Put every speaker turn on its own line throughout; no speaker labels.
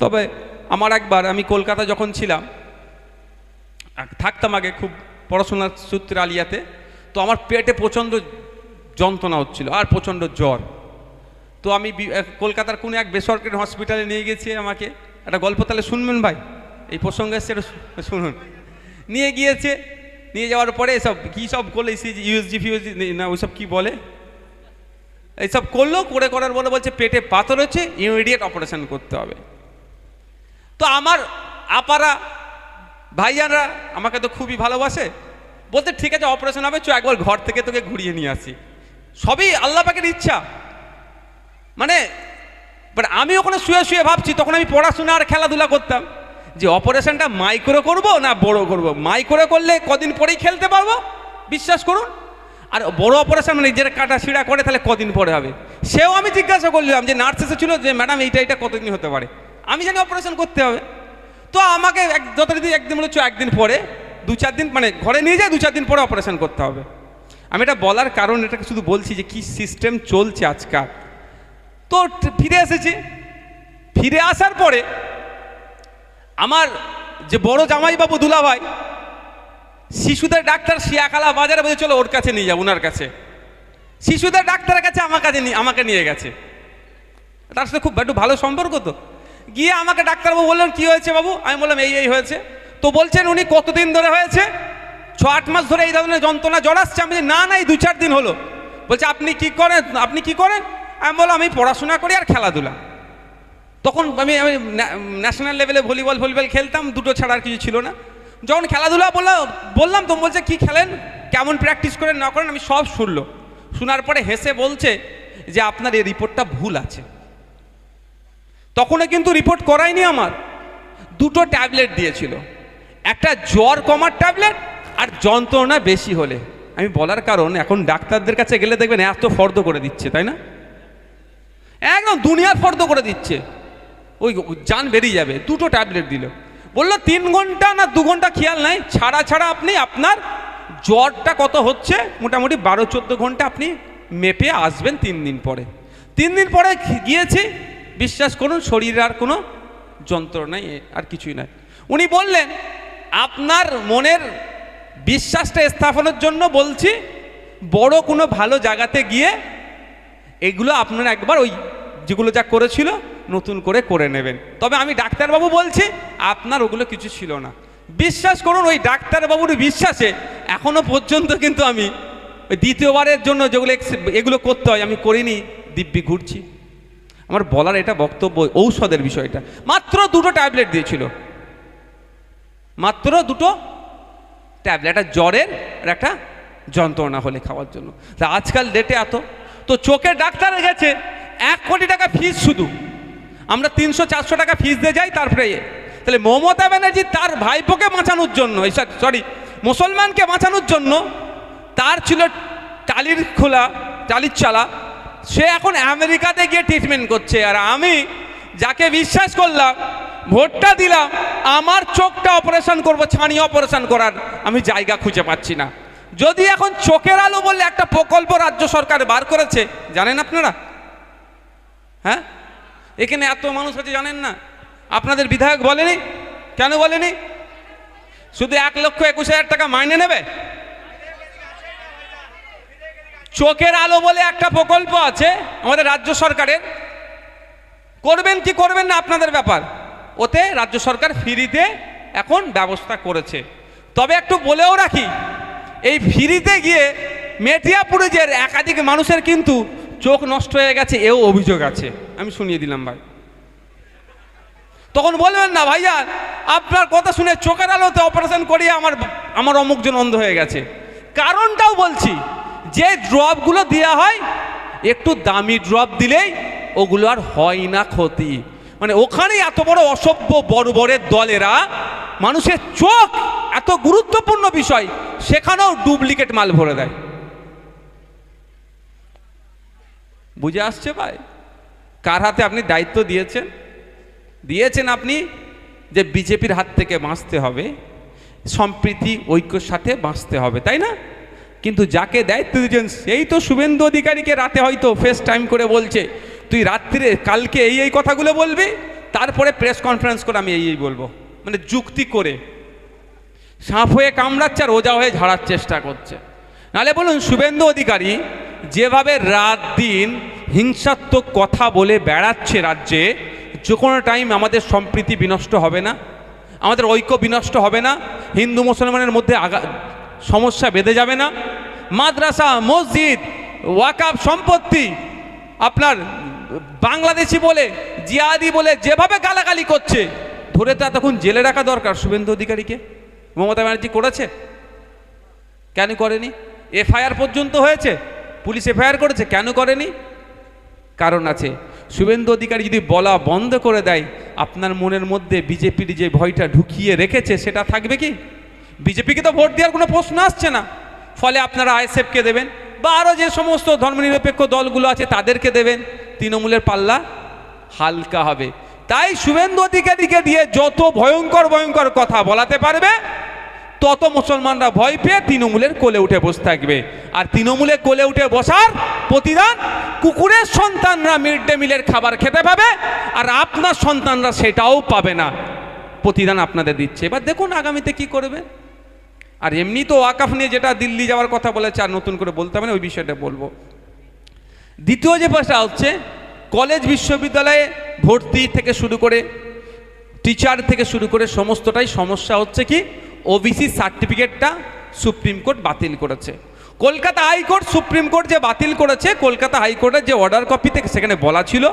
তবে আমার একবার, আমি কলকাতা যখন ছিলাম থাকতাম আগে খুব পড়াশোনার সূত্রে আলিয়াতে, তো আমার পেটে প্রচণ্ড যন্ত্রণা হচ্ছিল আর প্রচণ্ড জ্বর। তো আমি কলকাতার কোনো এক বেসরকারি হসপিটালে নিয়ে গেছি আমাকে। একটা গল্প তাহলে শুনবেন ভাই? এই প্রসঙ্গে শু- শুনুন। নিয়ে গিয়েছে, নিয়ে যাওয়ার পরে এসব, কী সব করল ইউএসজি ফিউএসজি না ওইসব কী বলে? এইসব করল, করে করার বলে বলছে, পেটে পাথর হচ্ছে ইমিডিয়েট অপারেশন করতে হবে। তো আমার আপারা ভাইয়ানরা আমাকে তো খুবই ভালোবাসে। বলতে ঠিক আছে অপারেশন হবে, চ একবার ঘর থেকে তোকে ঘুরিয়ে নিয়ে আসি। সবই আল্লাহ পাকের ইচ্ছা। মানে বাট আমি ওখানে শুয়ে শুয়ে ভাবছি, তখন আমি পড়াশোনা আর খেলাধুলা করতাম। যে অপারেশনটা মাইক্রো করব না বড় করব? মাইক্রো করলে কদিন পরেই খেলতে পারব? বিশ্বাস করুন। আর বড় অপারেশন মানে যেটা কাটা ছিঁড়া করে তাহলে কদিন পরে হবে? সেও আমি জিজ্ঞাসা করলাম যে নার্স এসেছিল যে, ম্যাডাম, এইটা এটা কতদিন হতে পারে? আমি জানি অপারেশন করতে হবে। তো আমাকে এক যথারীতি একদিন বলেছ, একদিন পরে, দু চার দিন মানে ঘরে নিয়ে যায়, দু চার দিন পরে অপারেশন করতে হবে। আমি এটা বলার কারণ, এটাকে শুধু বলছি যে কি সিস্টেম চলছে আজকাল। তো ফিরে এসেছি। ফিরে আসার পরে, আমার যে বড় জামাইবাবু দুলাভাই, শিশুদের ডাক্তার শিয়াখালা বাজারে বলে চলো ওর কাছে নিয়ে যাব ওনার কাছে। শিশুদের ডাক্তারের কাছে আমার কাছে আমাকে নিয়ে গেছে। তার সাথে খুব একটু ভালো সম্পর্ক তো। গিয়ে আমাকে ডাক্তারবাবু বললেন, কি হয়েছে বাবু? আমি বললাম, এই এই হয়েছে। তো বলছেন, উনি কতদিন ধরে হয়েছে? ছ, আট মাস ধরে এই ধরনের যন্ত্রণা জ্বর আসছে। আমি না না, এই দু চার দিন হলো। বলছে, আপনি কি করেন? আপনি কি করেন? আমি বললাম, আমি পড়াশোনা করি আর খেলাধুলা। তখন আমি আমি ন্যাশনাল লেভেলে ভলিবল ভলিবল খেলতাম, দুটো ছাড়া আর কিছু ছিল না। যখন খেলাধুলা বললাম বললাম তো, বলছে, কি খেলেন? কেমন প্র্যাকটিস করেন, না করেন? আমি সব শুনলো। শোনার পরে হেসে বলছে যে, আপনার এই রিপোর্টটা ভুল আছে। তখনও কিন্তু রিপোর্ট করায়নি আমার। দুটো ট্যাবলেট দিয়েছিল। একটা জ্বর কমার ট্যাবলেট আর যন্ত্রণা বেশি হলে। আমি বলার কারণ, এখন ডাক্তারদের কাছে গেলে দেখবেন এত ফর্দ করে দিচ্ছে, তাই না? একদম দুনিয়ার ফর্দ করে দিচ্ছে। ওই যান বেরিয়ে যাবে, দুটো ট্যাবলেট দিল। বলল, তিন ঘণ্টা না দু ঘণ্টা খেয়াল নাই? ছাড়া ছাড়া আপনি আপনার জ্বরটা কত হচ্ছে? মোটামুটি বারো, চোদ্দ ঘণ্টা আপনি মেপে আসবেন তিন দিন পরে। তিন দিন পরে গিয়েছি বিশ্বাস করুন, শরীরে আর কোনো যন্ত্রণাই আর কিছুই নাই। উনি বললেন, আপনার মনের বিশ্বাসটা স্থাপনের জন্য বলছি, বড় কোনো ভালো জায়গাতে গিয়ে এগুলো আপনারা একবার ওই যেগুলো যা করেছিল, নতুন করে করে নেবেন। তবে আমি ডাক্তারবাবু বলছি, আপনার ওগুলো কিছু ছিল না। বিশ্বাস করুন, ওই ডাক্তারবাবুর বিশ্বাসে এখনও পর্যন্ত কিন্তু আমি ওই দ্বিতীয়বারের জন্য যেগুলো এগুলো করতে হয়, আমি করিনি, দিব্যি ঘুরছি। আমার বলার এটা বক্তব্য, ঔষধের বিষয়টা। মাত্র দুটো ট্যাবলেট দিয়েছিল। মাত্র দুটো ট্যাবলেট, একটা জ্বরের আর একটা যন্ত্রণা হলে খাওয়ার জন্য। তা আজকাল ডেটে এত। তো চোখের ডাক্তারে গেছে, এক কোটি টাকা ফিস শুধু। আমরা তিনশো, চারশো টাকা ফিস দিয়ে যাই, তারপরে। তাহলে মমতা ব্যানার্জি তার ভাইপোকে বাঁচানোর জন্য সরি মুসলমানকে বাঁচানোর জন্য তার ছিল টালির খোলা, টালির চালা সে এখন আমেরিকাতে গিয়ে ট্রিটমেন্ট করছে। আর আমি যাকে বিশ্বাস করলাম, ভোটটা দিলাম, আমার চোখটা অপারেশন করব, ছানি অপারেশন করার আমি জায়গা খুঁজে পাচ্ছি না। যদি এখন চোখের আলো বললে একটা প্রকল্প রাজ্য সরকার বার করেছে, জানেন আপনারা? হ্যাঁ? এখানে এত মানুষ আছে, জানেন না? আপনাদের বিধায়ক বলেনি? কেন বলেনি? শুধু এক লক্ষ একুশ হাজার টাকা মাইনে নেবে? চোখের আলো বলে একটা প্রকল্প আছে আমাদের রাজ্য সরকারের। করবেন কি করবেন না আপনাদের ব্যাপার। ওতে রাজ্য সরকার ফ্রিতে এখন ব্যবস্থা করেছে। তবে একটু বলেও রাখি, এই ফ্রিতে গিয়ে মেটিয়াপুরে একাধিক মানুষের কিন্তু চোখ নষ্ট হয়ে গেছে, এও অভিযোগ আছে। আমি শুনিয়ে দিলাম ভাই। তখন বলবেন না, ভাইয়া, আপনার কথা শুনে চোখের আলোতে অপারেশন করিয়ে আমার আমার অমুকজন অন্ধ হয়ে গেছে। কারণটাও বলছি যে ড্রপগুলো দেওয়া হয়, একটু দামি ড্রপ দিলেই ওগুলো আর হয় না ক্ষতি। মানে ওখানে এত বড় অসভ্য বড় বর্বরের দলেরা, মানুষের চোখ এত গুরুত্বপূর্ণ বিষয়, সেখানেও ডুপ্লিকেট মাল ভরে দেয়। বুঝে আসছে ভাই? কার হাতে আপনি দায়িত্ব দিয়েছেন? দিয়েছেন আপনি যে বিজেপির হাত থেকে বাঁচতে হবে, সম্প্রীতি, ঐক্যর সাথে বাঁচতে হবে, তাই না? কিন্তু যাকে দায়িত্ব দিয়েছেন সেই তো শুভেন্দু অধিকারীকে রাতে হয়তো ফেস টাইম করে বলছে। তুই রাত্রিরে কালকে এই এই কথাগুলো বলবি? তারপরে প্রেস কনফারেন্স করে আমি এই এই বলব। মানে যুক্তি করে। সাপ হয়ে কামড়াচ্ছে আর ওজা হয়ে ঝাড়ার চেষ্টা করছে। নালে বলুন, শুভেন্দু অধিকারী যেভাবে রাত দিন হিংসাত্মক কথা বলে বেড়াচ্ছে রাজ্যে, যে কোনো টাইম আমাদের সম্প্রীতি বিনষ্ট হবে না, আমাদের ঐক্য বিনষ্ট হবে না, হিন্দু মুসলমানের মধ্যে আগা সমস্যা বেঁধে যাবে না। মাদ্রাসা, মসজিদ ওয়াকাব সম্পত্তি, আপনার বাংলাদেশি বলে, জিয়াদি বলে যেভাবে গালাগালি করছে, ধরে তো তখন জেলে রাখা দরকার শুভেন্দু অধিকারীকে। মমতা ব্যানার্জি করেছে? কেন করেনি? এফআইআর পর্যন্ত হয়েছে? পুলিশ এফআইআর করেছে? কেন করেনি? কারণ আছে, শুভেন্দু অধিকারী যদি বলা বন্ধ করে দেয়, আপনার মনের মধ্যে বিজেপির যে ভয়টা ঢুকিয়ে রেখেছে, সেটা থাকবে কি? বিজেপিকে তো ভোট দেওয়ার কোনো প্রশ্ন আসছে না। ফলে আপনারা আইএসএফকে দেবেন? বা আরও যে সমস্ত ধর্মনিরপেক্ষ দলগুলো আছে তাদেরকে দেবেন। তৃণমূলের পাল্লা হালকা হবে। তাই শুভেন্দু অধিকারীকে দিয়ে যত ভয়ঙ্কর ভয়ঙ্কর কথা বলাতে পারবে, তত মুসলমানরা ভয় পেয়ে তৃণমূলের কোলে উঠে বসে থাকবে। আর তৃণমূলে কোলে উঠে বসার প্রতিদান কুকুরের সন্তানরা মিড ডে মিলের খাবার খেতে পাবে, আর আপনার সন্তানরা সেটাও পাবে না। প্রতিদান আপনাদের দিচ্ছে। এবার দেখুন আগামীতে কি করবে। আর এমনি তো ওয়াকাফ নিয়ে যেটা দিল্লি যাওয়ার কথা বলেছে আর নতুন করে বলতে হবে না, ওই বিষয়টা বলব। দ্বিতীয় যে পাশটা হচ্ছে, কলেজ বিশ্ববিদ্যালয়ে ভর্তি থেকে শুরু করে, টিচার থেকে শুরু করে সমস্তটাই সমস্যা হচ্ছে কি ওবিসি সার্টিফিকেটটা সুপ্রিম কোর্ট বাতিল করেছে। কলকাতা হাইকোর্ট সুপ্রিম কোর্ট যে বাতিল করেছে, কলকাতা হাইকোর্টের যে অর্ডার কপিতে সেখানে বলা ছিল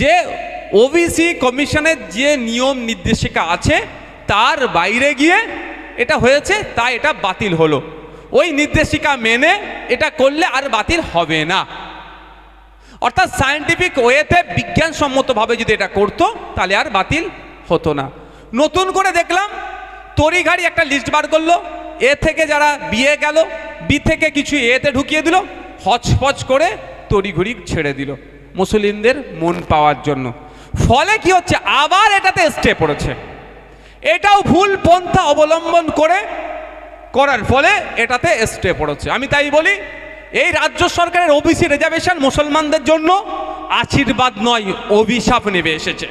যে ওবিসি কমিশনের যে নিয়ম নির্দেশিকা আছে, তার বাইরে গিয়ে এটা হয়েছে, তাই এটা বাতিল হলো। ওই নির্দেশিকা মেনে এটা করলে আর বাতিল হবে না। অর্থাৎ সায়েন্টিফিক ওয়েতে বিজ্ঞানসম্মতভাবে যদি এটা করতো, তাহলে আর বাতিল হতো না। নতুন করে দেখলাম, তড়িঘাড়ি একটা লিস্ট বার করল। এ থেকে যারা বিয়ে গেল বি থেকে কিছু এতে ঢুকিয়ে দিল, হচপচ করে তড়িঘড়ি ছেড়ে দিল মুসলিমদের মন পাওয়ার জন্য। ফলে কি হচ্ছে? আবার এটাতে স্টে পড়েছে। এটাও ভুল পন্থা অবলম্বন করে করার ফলে এটাতে স্টে পড়েছে। আমি তাই বলি, এই রাজ্য সরকারের ওবিসি রিজার্ভেশন মুসলমানদের জন্য আশীর্বাদ নয়, অভিশাপ নেবে এসেছে।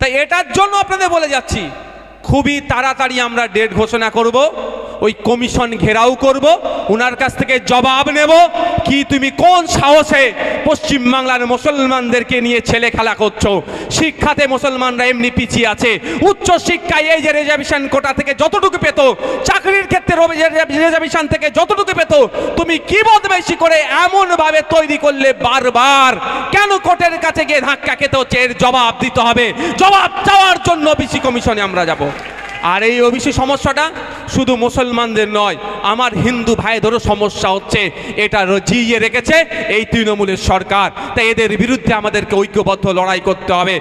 তাই এটার জন্য আপনাদের বলে যাচ্ছি, খুবই তাড়াতাড়ি আমরা ডেট ঘোষণা করব। ওই কমিশন ঘেরাও করব ওনার কাছ থেকে জবাব নেব, কি তুমি কোন সাহসে পশ্চিমবাংলার মুসলমানদেরকে নিয়ে ছেলে খেলা করছ? শিক্ষাতে মুসলমানরা এমনি পিছিয়ে আছে। উচ্চ শিক্ষায় এই যে রেজার্ভেশন কোটা থেকে যতটুকু পেত, চাকরির ক্ষেত্রে রেজার্ভেশন থেকে যতটুকু পেত, তুমি কি বদবেশি করে এমনভাবে তৈরি করলে বারবার? কেন কোর্টের কাছে গিয়ে ধাক্কা খেতে হচ্ছে? এর জবাব দিতে হবে। জবাব চাওয়ার জন্য বিসি কমিশনে আমরা যাব। আর এই ওবিসি সমস্যাটা শুধু মুসলমানদের নয়, আমার হিন্দু ভাইদেরও সমস্যা হচ্ছে। এটা জিয়ে রেখেছে এই তৃণমূলের সরকার। তাই এদের বিরুদ্ধে আমাদেরকে ঐক্যবদ্ধ লড়াই করতে হবে।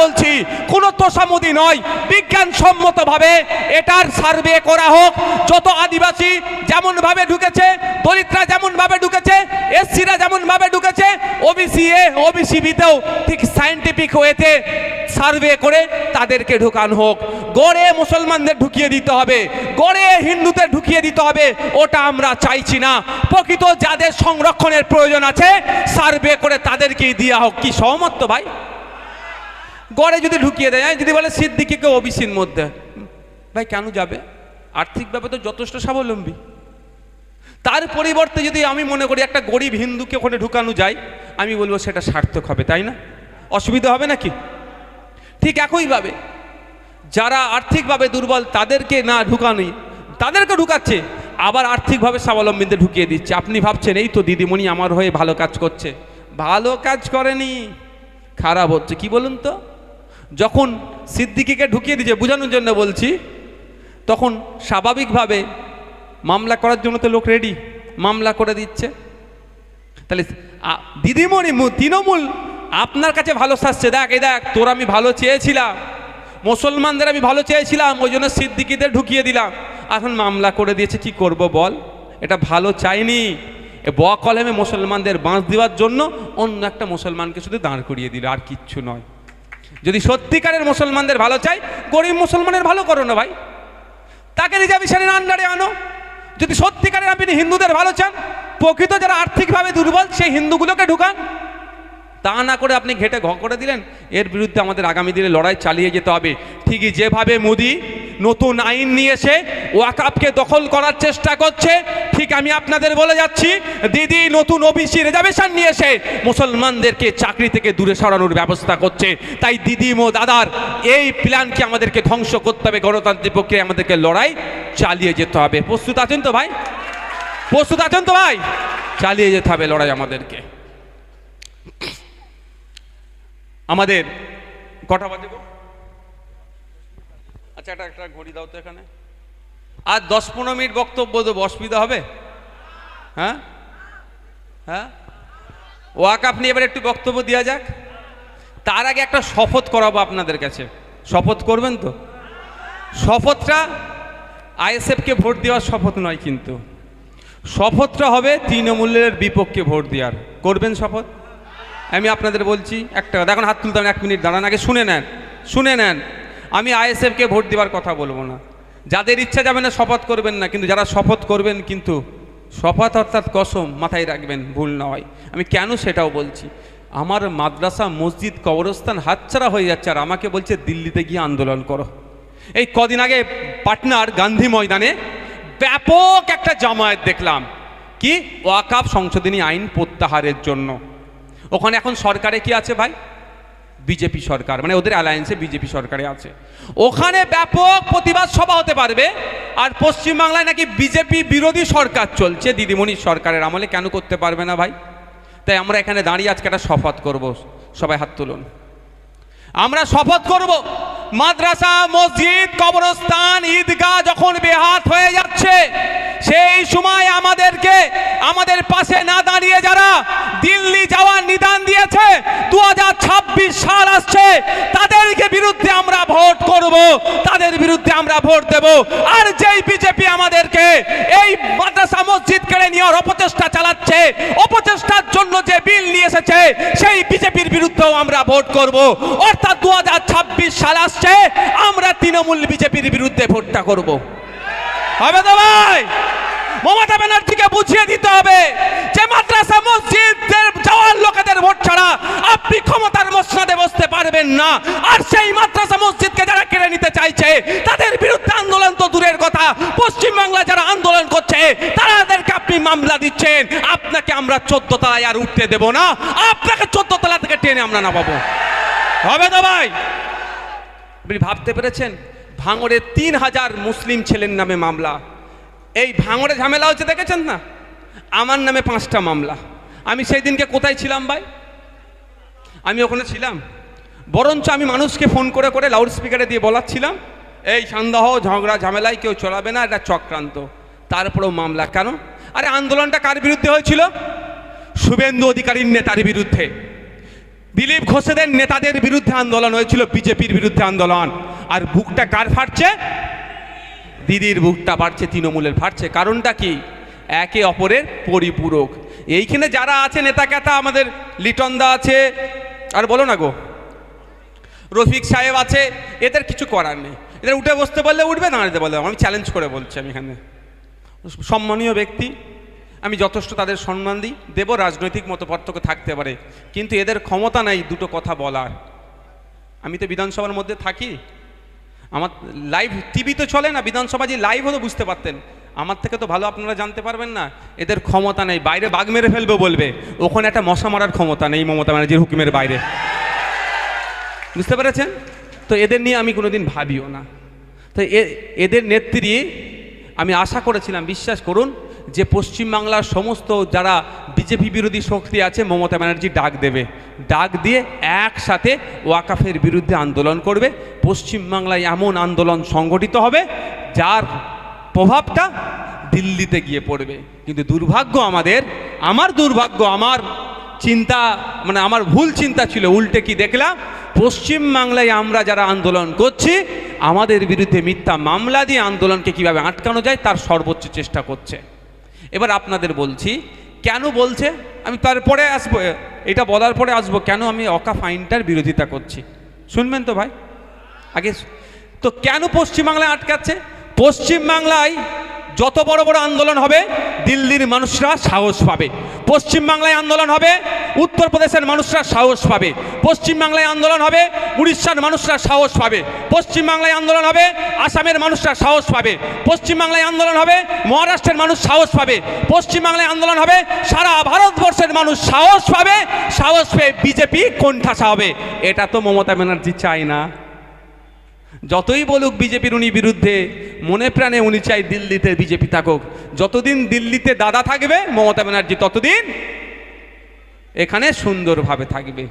বলছি, কোনো তোষামুদি নয়। বিজ্ঞানসম্মতভাবে এটার সার্ভে করা হোক। যত আদিবাসী যেমনভাবে ঢুকেছে দলিতরা যেমনভাবে ঢুকেছে, এসসিরা যেমনভাবে ঢুকেছে ওবিসি এ ওবিসি বিতেও ঠিক সায়েন্টিফিক ওয়েতে সার্ভে করে তাদেরকে ঢুকানো হোক। গড়ে মুসলমানদের ঢুকিয়ে দিতে হবে। গড়ে হিন্দুদের ঢুকিয়ে দিতে হবে, ওটা আমরা চাইছি না। প্রকৃত যাদের সংরক্ষণের প্রয়োজন আছে, সার্ভে করে তাদেরকেই দেওয়া হোক। কি সহমত ভাই? গড়ে যদি ঢুকিয়ে দেয় যদি বলে সিদ্দিকিকে ওবিসির মধ্যে? ভাই, কেন যাবে? আর্থিকভাবে তো যথেষ্ট স্বাবলম্বী। তার পরিবর্তে যদি আমি মনে করি একটা গরিব হিন্দুকে ওখানে ঢুকানো যায়, আমি বলব সেটা সার্থক হবে, তাই না? অসুবিধা হবে নাকি? ঠিক একইভাবে যারা আর্থিকভাবে দুর্বল, তাদেরকে না ঢুকানোই, তাদেরকে ঢুকাচ্ছে, আবার আর্থিকভাবে স্বাবলম্বীদের ঢুকিয়ে দিচ্ছে। আপনি ভাবছেন, এই তো দিদিমণি আমার হয়ে ভালো কাজ করছে। ভালো কাজ করেনি। খারাপ হচ্ছে। কি বলুন তো? যখন সিদ্দিকিকে ঢুকিয়ে দিয়েছে বোঝানোর জন্য বলছি, তখন স্বাভাবিকভাবে মামলা করার জন্য তো লোক রেডি মামলা করে দিচ্ছে। তাহলে দিদিমণি তৃণমূল আপনার কাছে ভালো সাজছে দেখ, এই দেখ, তোর আমি ভালো চেয়েছিলাম, মুসলমানদের আমি ভালো চেয়েছিলাম, ওই জন্য সিদ্দিকিদের ঢুকিয়ে দিলাম। এখন মামলা করে দিয়েছে, কি করব বল? এটা ভালো চাইনি। এ ব কলমে মুসলমানদের বাঁশ দেওয়ার জন্য অন্য একটা মুসলমানকে শুধু দাঁড় করিয়ে দিল, আর কিচ্ছু নয়। যদি সত্যিকারের মুসলমানদের ভালো চাই, গরিব মুসলমানের ভালো করো না ভাই। তাকে রিজার্ভেশনের আন্ডারে আনো। যদি সত্যিকারের আপনি হিন্দুদের ভালো চান, প্রকৃত যারা আর্থিকভাবে দুর্বল, সেই হিন্দুগুলোকে ঢুকান। তা না করে আপনি ঘেটে ঘ করে দিলেন? এর বিরুদ্ধে আমাদের আগামী দিনে লড়াই চালিয়ে যেতে হবে। ঠিকই যেভাবে মোদি নতুন আইন নিয়ে এসে ওয়াকাপকে দখল করার চেষ্টা করছে, ঠিক আমি আপনাদের বলে যাচ্ছি, দিদি নতুন ওবিসি রিজার্ভেশন নিয়ে এসে মুসলমানদেরকে চাকরি থেকে দূরে সরানোর ব্যবস্থা করছে। তাই দিদি মো দাদার এই প্ল্যানকে আমাদেরকে ধ্বংস করতে হবে, গণতান্ত্রিক পক্ষে আমাদেরকে লড়াই চালিয়ে যেতে হবে। প্রস্তুত আছেন তো ভাই? প্রস্তুত আছেন তো ভাই? চালিয়ে যেতে হবে লড়াই আমাদেরকে। আমাদের কটা বাজে গো? আচ্ছা একটা একটা ঘড়ি দাও তো এখানে। আর দশ পনেরো মিনিট বক্তব্য দেবো, অসুবিধা হবে? হ্যাঁ? হ্যাঁ? ওয়াকাপ নিয়ে এবার একটু বক্তব্য দেওয়া যাক। তার আগে একটা শপথ করাবো আপনাদের কাছে। শপথ করবেন তো? শপথটা আইএসএফকে ভোট দেওয়ার শপথ নয় কিন্তু। শপথটা হবে তৃণমূলের বিপক্ষে ভোট দেওয়ার। করবেন শপথ? আমি আপনাদের বলছি একটা এখন হাত তুলতে এক মিনিট দাঁড়ান, আগে শুনে নেন শুনে নেন। আমি আইএসএফকে ভোট দেওয়ার কথা বলব না। যাদের ইচ্ছা যাবে না, শপথ করবেন না, কিন্তু যারা শপথ করবেন কিন্তু, শপথ অর্থাৎ কসম মাথায় রাখবেন, ভুল নয়। আমি কেন সেটাও বলছি, আমার মাদ্রাসা, মসজিদ, কবরস্থান হাতছাড়া হয়ে যাচ্ছে, আর আমাকে বলছে দিল্লিতে গিয়ে আন্দোলন করো। এই কদিন আগে পাটনার গান্ধী ময়দানে ব্যাপক একটা জামায়াত দেখলাম। কি? ওয়াকাফ সংশোধনী আইন প্রত্যাহারের জন্য। ওখানে এখন সরকারে কি আছে ভাই? বিজেপি সরকার মানে ওদের অ্যালায়েন্সে বিজেপি সরকারে আছে। ওখানে ব্যাপক প্রতিবাদ সভা হতে পারবে, আর পশ্চিমবাংলায় নাকি বিজেপি বিরোধী সরকার চলছে। দিদিমণির সরকারের আমলে কেন করতে পারবে না ভাই? তাই আমরা এখানে দাঁড়িয়ে আজকে একটা শপথ করব। সবাই হাত তুলুন। আমরা শপথ করব। মাদ্রাসা, মসজিদ, কবরস্থান, ঈদগাহ যখন বেহাত হয়ে যাচ্ছে, সেই সময় আমাদেরকে আমাদের পাশে না দাঁড়িয়ে যারা দিল্লি যাওয়ার নিদান দিয়েছে দু সাল আসছে, তাদেরকে বিরুদ্ধে আমরা ভোট করব, তাদের বিরুদ্ধে আমরা ভোট দেব। আর যেই বিজেপি আমাদেরকে এই মাদ্রাসা, মসজিদ কেড়ে নেওয়ার অপচেষ্টা চালাচ্ছে, অপচেষ্টার জন্য যে বিল নিয়ে এসেছে, সেই আমরা ভোট করব। অর্থাৎ দু সাল আসছে, আমরা তৃণমূল বিজেপির বিরুদ্ধে ভোটটা করব। হবে তো ভাই? মমতা ব্যানার্জিকে বুঝিয়ে দিতে হবে যে মাদ্রাসা মসজিদের যাওয়ার লোকেদের ভোট ছাড়া আপনি ক্ষমতার মসনাদে বসতে পারবেন না। আর সেই মাদ্রাসা, মসজিদকে যারা কেড়ে নিতে চাইছে, তাদের বিরুদ্ধে আন্দোলন তো দূরের কথা। পশ্চিমবাংলা যারা আপনি মামলা দিচ্ছেন, আপনাকে আমরা চোদ্দ তলায় আর উঠতে দেব না। আপনাকে চোদ্দ তলা থেকে টেনে আমরা নামাবো। হবে তো ভাই? আপনি ভাবতে পেরেছেন? ভাঙড়ে তিন হাজার মুসলিম ছেলের নামে মামলা। এই ভাঙড়ে ঝামেলা হচ্ছে, দেখেছেন না? আমার নামে পাঁচটা মামলা। আমি সেই দিনকে কোথায় ছিলাম ভাই? আমি ওখানে ছিলাম। বরঞ্চ আমি মানুষকে ফোন করে করে লাউড স্পিকারে দিয়ে বলাচ্ছিলাম, এই সন্দেহ ঝগড়া, ঝামেলায় কেউ চলাবে না, এটা চক্রান্ত। তারপরেও মামলা কেন? আরে আন্দোলনটা কার বিরুদ্ধে হয়েছিল? শুভেন্দু অধিকারীর নেতার বিরুদ্ধে। দিলীপ ঘোষেদের নেতাদের বিরুদ্ধে আন্দোলন হয়েছিল, বিজেপির বিরুদ্ধে আন্দোলন। আর বুকটা কার ফাটছে? দিদির বুকটা ফাটছে, তৃণমূলের ফাটছে। কারণটা কি? একে অপরের পরিপূরক। এইখানে যারা আছে নেতা কেতা আমাদের লিটনদা আছে, আর বলো না গো, রফিক সাহেব আছে, এদের কিছু করার নেই। এদের উঠে বসতে বললে উঠবে দাঁড়াতে বললে আমি চ্যালেঞ্জ করে বলছি আমি এখানে। সম্মানীয় ব্যক্তি, আমি যথেষ্ট তাদের সম্মান দিই। দেব রাজনৈতিক মতো পার্থক্য থাকতে পারে, কিন্তু এদের ক্ষমতা নাই দুটো কথা বলার। আমি তো বিধানসভার মধ্যে থাকি। আমার লাইভ টিভি তো চলে না, বিধানসভা যে লাইভ হতো বুঝতে পারতেন। আমার থেকে তো ভালো আপনারা জানতে পারবেন না, এদের ক্ষমতা নেই। বাইরে বাঘ মেরে ফেলবে বলবে, ওখানে একটা মশা মারার ক্ষমতা নেই মমতা ব্যানার্জির হুকুমের বাইরে। বুঝতে পেরেছেন? তো এদের নিয়ে আমি কোনোদিন ভাবিও না। তো এদের নেত্রী আমি আশা করেছিলাম, বিশ্বাস করুন, যে পশ্চিমবাংলার সমস্ত যারা বিজেপি বিরোধী শক্তি আছে, মমতা ব্যানার্জি ডাক দেবে। ডাক দিয়ে একসাথে ওয়াকাফের বিরুদ্ধে আন্দোলন করবে। পশ্চিমবাংলায় এমন আন্দোলন সংগঠিত হবে, যার প্রভাবটা দিল্লিতে গিয়ে পড়বে। কিন্তু দুর্ভাগ্য আমাদের, আমার দুর্ভাগ্য, আমার চিন্তা মানে আমার ভুল চিন্তা ছিল, উল্টে কি দেখলাম? পশ্চিমবাংলায় আমরা যারা আন্দোলন করছি আমাদের বিরুদ্ধে মিথ্যা মামলা দিয়ে আন্দোলনকে কীভাবে আটকানো যায় তার সর্বোচ্চ চেষ্টা করছে। এবার আপনাদের বলছি, কেন বলছে? আমি তারপরে আসব এটা বলার পরে আসব, কেন আমি অকাফ আইনটার বিরোধিতা করছি? শুনবেন তো ভাই? আগে তো কেন পশ্চিমবাংলায় আটকাচ্ছে? পশ্চিমবাংলায় যত বড় বড় আন্দোলন হবে, দিল্লির মানুষরা সাহস পাবে। পশ্চিমবাংলায় আন্দোলন হবে, উত্তরপ্রদেশের মানুষরা সাহস পাবে। পশ্চিমবাংলায় আন্দোলন হবে, উড়িষ্যার মানুষরা সাহস পাবে। পশ্চিমবাংলায় আন্দোলন হবে, আসামের মানুষরা সাহস পাবে। পশ্চিমবাংলায় আন্দোলন হবে, মহারাষ্ট্রের মানুষ সাহস পাবে। পশ্চিমবাংলায় আন্দোলন হবে, সারা ভারতবর্ষের মানুষ সাহস পাবে, সাহস পেয়ে বিজেপি কোণঠাসা হবে। এটা তো মমতা ব্যানার্জি চায় না। যতই বলুক বিজেপির উনি বিরুদ্ধে, মনে প্রাণে উনি চাই দিল্লিতে বিজেপি থাকুক। যতদিন দিল্লিতে দাদা থাকবে, মমতা ব্যানার্জি ততদিন এখানে সুন্দরভাবে থাকবে।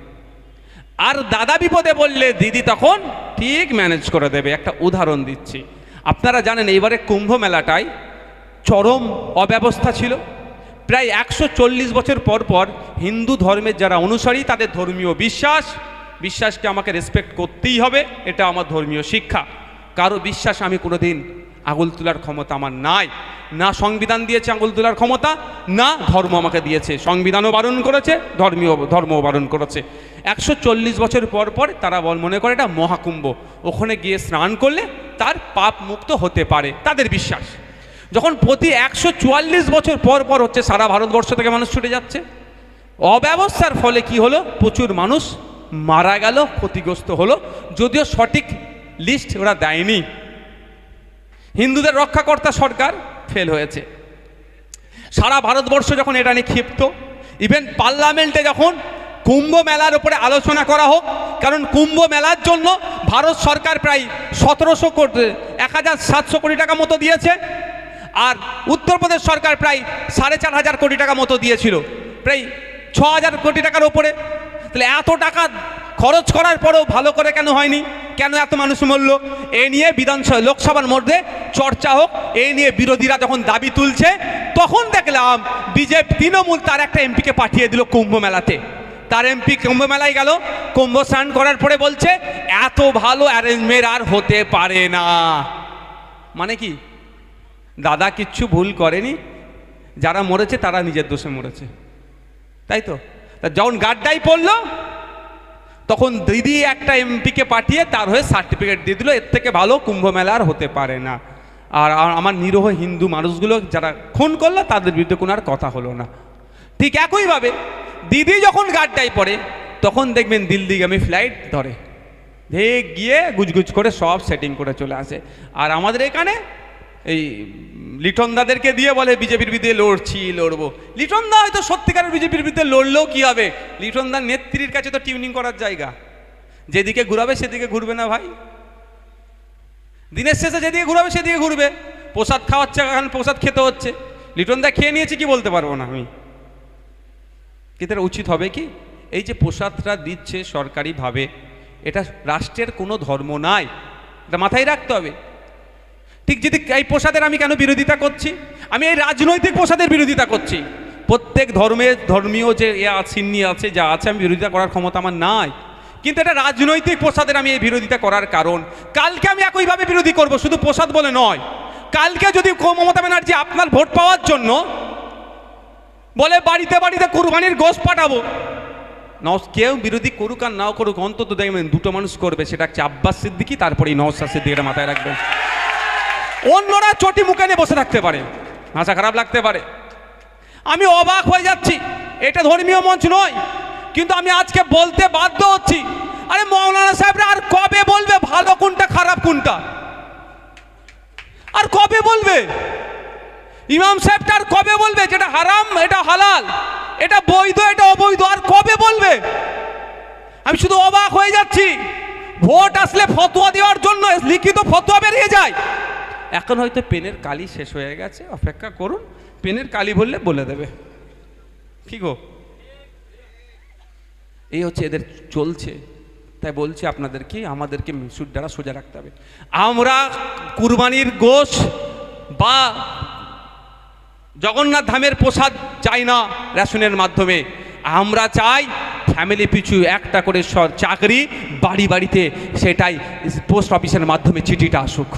আর দাদা বিপদে বললে দিদি তখন ঠিক ম্যানেজ করে দেবে। একটা উদাহরণ দিচ্ছি। আপনারা জানেন এবারে কুম্ভ মেলাটায় চরম অব্যবস্থা ছিল। প্রায় একশো চল্লিশ বছর পর পর হিন্দু ধর্মের যারা অনুসারী, তাদের ধর্মীয় বিশ্বাস বিশ্বাসকে আমাকে রেসপেক্ট করতেই হবে, এটা আমার ধর্মীয় শিক্ষা। কারও বিশ্বাস আমি কোনোদিন আঙুল তোলার ক্ষমতা আমার নাই। না সংবিধান দিয়েছে আঙুল তোলার ক্ষমতা, না ধর্ম আমাকে দিয়েছে। সংবিধানও বারণ করেছে, ধর্মীয়, ধর্মও বারণ করেছে। একশো চল্লিশ বছর পর পর তারা বল মনে করে এটা মহাকুম্ভ। ওখানে গিয়ে স্নান করলে তার পাপ মুক্ত হতে পারে, তাদের বিশ্বাস। যখন প্রতি একশো চুয়াল্লিশ বছর পর পর হচ্ছে সারা ভারতবর্ষ থেকে মানুষ ছুটে যাচ্ছে, অব্যবস্থার ফলে কি হলো? প্রচুর মানুষ মারা গেল, ক্ষতিগ্রস্ত হলো। যদিও সঠিক লিস্ট ওরা দেয়নি। হিন্দুদের রক্ষাকর্তা সরকার ফেল হয়েছে। সারা ভারতবর্ষ যখন এটা নিয়ে ক্ষিপ্ত ইভেন পার্লামেন্টে যখন কুম্ভ মেলার উপরে আলোচনা করা হোক, কারণ কুম্ভ মেলার জন্য ভারত সরকার প্রায় সতেরোশো কোটি এক হাজার সাতশো কোটি টাকা মতো দিয়েছে, আর উত্তরপ্রদেশ সরকার প্রায় সাড়ে চার হাজার কোটি টাকা মতো দিয়েছিল। প্রায় ছ হাজার কোটি টাকার ওপরে তাহলে এত টাকা খরচ করার পরেও ভালো করে কেন হয়নি? কেন এত মানুষ মরল? এ নিয়ে বিধানসভা লোকসভার মধ্যে চর্চা হোক এই নিয়ে বিরোধীরা যখন দাবি তুলছে, তখন দেখলাম বিজেপি, তৃণমূল তার একটা এমপিকে পাঠিয়ে দিল কুম্ভ মেলাতে। তার এমপি কুম্ভ মেলায় গেল, কুম্ভ স্নান করার পরে বলছে, এত ভালো অ্যারেঞ্জমেন্ট আর হতে পারে না। মানে কি? দাদা কিচ্ছু ভুল করেনি। যারা মরেছে তারা নিজের দোষে মরেছে। তাই তা? যখন গাড্ডাই পড়ল, তখন দিদি একটা এমপিকে পাঠিয়ে তার হয়ে সার্টিফিকেট দিয়ে দিল, এর থেকে ভালো কুম্ভ মেলা আর হতে পারে না। আর আমার নিরহ হিন্দু মানুষগুলো যারা খুন করল, তাদের বিরুদ্ধে কোনো আর কথা হলো না। ঠিক একইভাবে দিদি যখন গাড্ডায় পড়ে, তখন দেখবেন দিল্লিগামী ফ্লাইট ধরে। ধে গিয়ে গুজগুজ করে সব সেটিং করে চলে আসে। আর আমাদের এখানে এই লিটন দাদেরকে দিয়ে বলে, বিজেপির বিরুদ্ধে লড়ছি, লড়বো। লিটন দা হয়তো সত্যিকারের বিজেপির বিরুদ্ধে লড়লেও কি হবে? লিটন দার নেত্রীর কাছে তো টিউনিং করার জায়গা। যেদিকে ঘুরাবে, সেদিকে ঘুরবে না ভাই। দিনের শেষে যেদিকে ঘুরাবে, সেদিকে ঘুরবে। প্রসাদ খাওয়াচ্ছে, এখন প্রসাদ খেতে হচ্ছে। লিটন দা খেয়ে নিয়েছে কি বলতে পারব না আমি? কিন্তু উচিত হবে কি? এই যে প্রসাদটা দিচ্ছে সরকারিভাবে, এটা রাষ্ট্রের কোনো ধর্ম নাই। এটা মাথায় রাখতে হবে। ঠিক যদি এই প্রসাদের আমি কেন বিরোধিতা করছি? আমি এই রাজনৈতিক প্রসাদের বিরোধিতা করছি। প্রত্যেক ধর্মের ধর্মীয় যে ইয়ে সিন্নি আছে, যা আছে, আমি বিরোধিতা করার ক্ষমতা আমার নাই। কিন্তু এটা রাজনৈতিক প্রসাদের আমি এই বিরোধিতা করার কারণ। কালকে আমি একইভাবে বিরোধী করব, শুধু প্রসাদ বলে নয়। কালকে যদি মমতা ব্যানার্জি আপনার ভোট পাওয়ার জন্য বলে, বাড়িতে বাড়িতে কুরবানির গোশ পাঠাবো। কেউ বিরোধী করুক আর নাও করুক, অন্তত দেখবেন দুটো মানুষ করবে, সেটা হচ্ছে আব্বাস সিদ্দিকি তারপরে নওসাদ সিদ্দিকিটা মাথায় রাখবেন। অন্যরা চটি মুখে নিয়ে বসে থাকতে পারে। ভাষা খারাপ লাগতে পারে। আমি অবাক হয়ে যাচ্ছি। এটা ধর্মীয় মঞ্চ নয়, কিন্তু আমি আজকে বলতে বাধ্য হচ্ছি। আরে মৌলানা সাহেবরা, আর কবে বলবে ভালো কোনটা, খারাপ কোনটা? আর কবে বলবে? ইমাম সাহেবটা আর কবে বলবে যেটা হারাম, এটা হালাল, এটা বৈধ, এটা অবৈধ? আর কবে বলবে? আমি শুধু অবাক হয়ে যাচ্ছি। ভোট আসলে ফতোয়া দেওয়ার জন্য লিখিত ফতোয়া বেরিয়ে যায়। এখন হয়তো পেনের কালি শেষ হয়ে গেছে, অপেক্ষা করুন, পেনের কালি বললে বলে দেবে। কি গো? এই হচ্ছে এদের চলছে, তাই বলছি আপনাদেরকে, আমাদেরকে সুর দ্বারা সোজা রাখতে হবে। আমরা কুরবানির গোশ বা জগন্নাথ ধামের প্রসাদ চাই না রেশনের মাধ্যমে। আমরা চাই ফ্যামিলি পিছু একটা করে চাকরি বাড়ি বাড়িতে, সেটাই পোস্ট অফিসের মাধ্যমে চিঠিটা আসুক।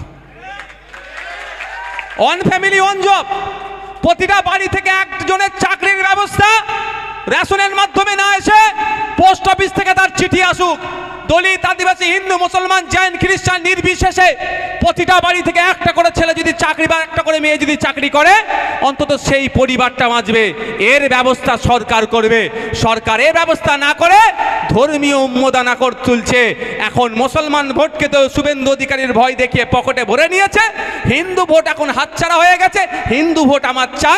অন ফ্যামিলি অন জব প্রতিটা বাড়ি থেকে একজনের চাকরির ব্যবস্থা রেশনের মাধ্যমে না এসে পোস্ট অফিস থেকে তার চিঠি আসুক। দলিত আদিবাসী হিন্দু, মুসলমান, জৈন, খ্রিস্টান নির্বিশেষে প্রতিটা বাড়ি থেকে একটা করে ছেলে যদি চাকরি বা একটা করে মেয়ে যদি চাকরি করে, অন্তত সেই পরিবারটা বাঁচবে। এর ব্যবস্থা সরকার করবে। সরকার এ ব্যবস্থা না করে ধর্মীয় উন্মোদনা কর তুলছে। এখন মুসলমান ভোটকে তো শুভেন্দু অধিকারীর ভয় দেখিয়ে পকেটে ভরে নিয়েছে। হিন্দু ভোট এখন হাতছাড়া হয়ে গেছে। হিন্দু ভোট আমার চাই।